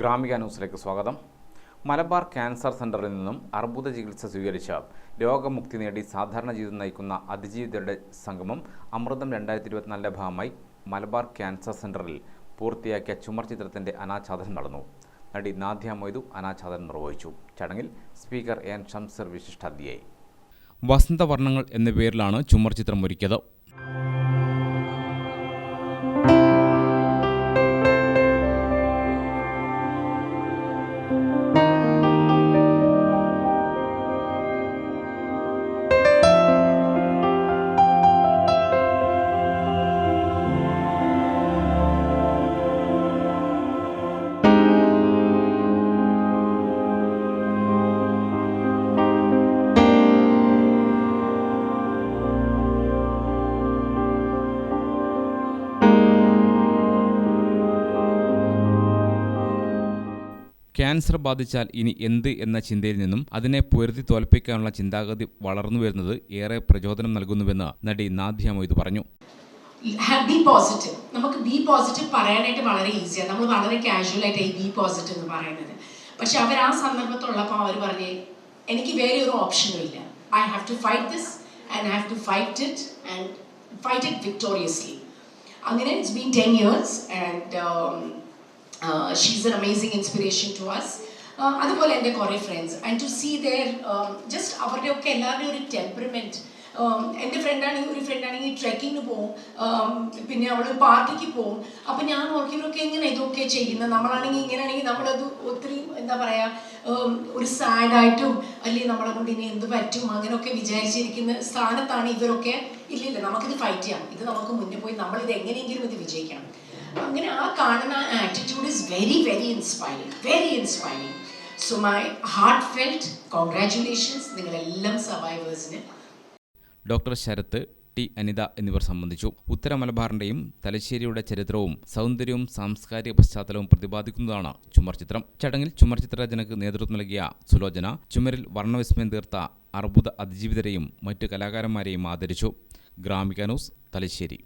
ഗ്രാമിക ന്യൂസിലേക്ക് സ്വാഗതം. മലബാർ ക്യാൻസർ സെന്ററിൽ നിന്നും അർബുദ ചികിത്സ സ്വീകരിച്ച രോഗമുക്തി നേടി സാധാരണ ജീവിതം നയിക്കുന്ന അതിജീവിതരുടെ സംഗമം അമൃതം രണ്ടായിരത്തി ഇരുപത്തിനാലിന്റെ ഭാഗമായി മലബാർ ക്യാൻസർ സെന്ററിൽ പൂർത്തിയാക്കിയ ചുമർ ചിത്രത്തിന്റെ അനാച്ഛാദനം നടന്നു. നടി നാദ്യ മൊയ്തു അനാച്ഛാദനം നിർവഹിച്ചു. ചടങ്ങിൽ സ്പീക്കർ എൻ ഷംസർ വിശിഷ്ടാധ്യായി വസന്തവർണങ്ങൾ എന്ന പേരിലാണ് ചുമർ ചിത്രം ഒരുക്കിയത്. ക്യാൻസർ ബാധിച്ചാൽ ഇനി എന്ത് എന്ന ചിന്തയിൽ നിന്നും അതിനെ പൊരുതി തോൽപ്പിക്കാനുള്ള ചിന്താഗതി വളർന്നു വരുന്നത് ഏറെ പ്രചോദനം നൽകുന്നുവെന്ന് നടി നാദ്യ മൊയ്ത് പറഞ്ഞു. ബി പോസിറ്റീവ് നമുക്ക് ബി പോസിറ്റീവ് പറയാനായിട്ട് വളരെ ഈസിയാണ് നമ്മൾ വളരെ കാഷ്വൽ ആയിട്ട് ഈ ബി പോസിറ്റീവ് എന്ന് പറയുന്നത്. പക്ഷെ അവർ ആ സന്ദർഭത്തുള്ളപ്പോൾ അവർ പറഞ്ഞേ എനിക്ക് വേറെ ഒരു ഓപ്ഷനും ഇല്ല. I have to fight this and have to fight it and fight it victoriously അങ്ങനെ it's been ten years and she's an amazing inspiration to us അതുപോലെ എന്റെ കുറേ friends and to see their just അവരുടെ ഒക്കെ എല്ലാവരുടെയും ഒരു temperament എന്റെ ഫ്രണ്ടാണെങ്കിൽ ഒരു ഫ്രണ്ടാണെങ്കിൽ ട്രെക്കിങ്ങിന് പോവും. Um, പിന്നെ അവൾ പാർട്ടിക്ക് പോവും. അപ്പം ഞാൻ ഓർക്കും ഇവരൊക്കെ എങ്ങനെ ഇതൊക്കെ ചെയ്യുന്നത്? നമ്മളാണെങ്കിൽ ഇങ്ങനെയാണെങ്കിൽ നമ്മളത് ഒത്തിരി എന്താ പറയുക ഒരു സാഡായിട്ടും അല്ലെങ്കിൽ നമ്മളെ കൊണ്ട് ഇനി എന്ത് പറ്റും? അങ്ങനെയൊക്കെ വിചാരിച്ചിരിക്കുന്ന സ്ഥാനത്താണ് ഇവരൊക്കെ ഇല്ലില്ല നമുക്കിത് ഫൈറ്റ് ചെയ്യാം. ഇത് നമുക്ക് മുന്നേ പോയി നമ്മളിത് എങ്ങനെയെങ്കിലും ഇത് വിജയിക്കണം. അങ്ങനെ ആ കാണുന്ന attitude is very very inspiring very inspiring so my heart felt congratulations നിങ്ങളെല്ലാം സർവൈവേഴ്സിന് ഡോക്ടർ ശരത്ത് ടി അനിത എന്നിവർ സംബന്ധിച്ചു. ഉത്തര മലബാറിന്റെയും തലശ്ശേരിയുടെ ചരിത്രവും സൗന്ദര്യവും സാംസ്കാരിക പശ്ചാത്തലവും പ്രതിപാദിക്കുന്നതാണ് ചുമർ ചിത്രം. ചടങ്ങിൽ ചുമർ ചിത്രരചനയ്ക്ക് നേതൃത്വം നൽകിയ സുലോചന ചുമരിൽ വർണവിസ്മയം തീർത്ത അർബുദ അതിജീവിതരെയും മറ്റു കലാകാരന്മാരെയും ആദരിച്ചു. ഗ്രാമിക ന്യൂസ് തലശ്ശേരി.